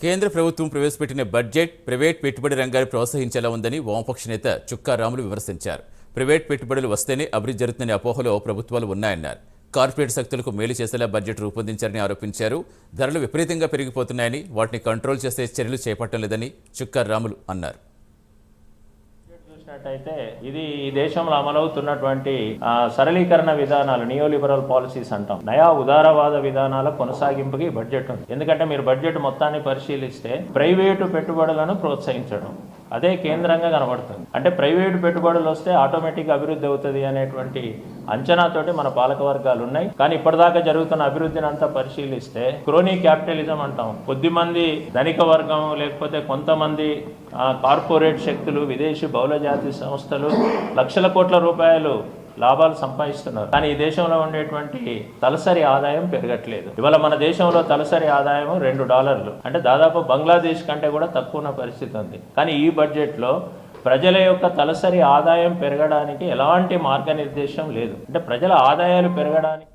కేంద్ర ప్రభుత్వం ప్రవేశపెట్టిన బడ్జెట్ ప్రైవేట్ పెట్టుబడి రంగాన్ని ప్రోత్సహించేలా ఉందని వామపక్ష నేత చుక్కా రాములు విమర్శించారు. ప్రైవేట్ పెట్టుబడులు వస్తేనే అభివృద్ధి జరుగుతున్న అపోహలో ప్రభుత్వాలు ఉన్నాయన్నారు. కార్పొరేట్ శక్తులకు మేలు చేసేలా బడ్జెట్ రూపొందించారని ఆరోపించారు. ధరలు విపరీతంగా పెరిగిపోతున్నాయని వాటిని కంట్రోల్ చేసే చర్యలు చేపట్టలేదని చుక్కా రాములు అన్నారు. చూసినట్టయితే ఇది ఈ దేశంలో అమలవుతున్నటువంటి సరళీకరణ విధానాలు నియోలిబరల్ పాలసీస్ అంటాం. నయా ఉదారవాద విధానాల కొనసాగింపుకి బడ్జెట్ ఉంది. ఎందుకంటే మీరు బడ్జెట్ మొత్తాన్ని పరిశీలిస్తే ప్రైవేటు పెట్టుబడులను ప్రోత్సహించడం అదే కేంద్రంగా కనబడుతుంది. అంటే ప్రైవేటు పెట్టుబడులు వస్తే ఆటోమేటిక్ అభివృద్ధి అవుతుంది అనేటువంటి అంచనాతోటి మన పాలక వర్గాలు ఉన్నాయి. కానీ ఇప్పటిదాకా జరుగుతున్న అభివృద్ధిని అంతా పరిశీలిస్తే క్రోనీ క్యాపిటలిజం అంటాం. కొద్దిమంది ధనిక వర్గం లేకపోతే కొంతమంది కార్పొరేట్ శక్తులు విదేశీ బహుళజాతి సంస్థలు లక్షల కోట్ల రూపాయలు లాభాలు సంపాదిస్తున్నారు. కానీ ఈ దేశంలో ఉండేటువంటి తలసరి ఆదాయం పెరగట్లేదు. ఇవాళ మన దేశంలో తలసరి ఆదాయం రెండు డాలర్లు. అంటే దాదాపు బంగ్లాదేశ్ కంటే కూడా తక్కువ ఉన్న పరిస్థితి ఉంది. కానీ ఈ బడ్జెట్లో ప్రజల యొక్క తలసరి ఆదాయం పెరగడానికి ఎలాంటి మార్గనిర్దేశం లేదు. అంటే ప్రజల ఆదాయాలు పెరగడానికి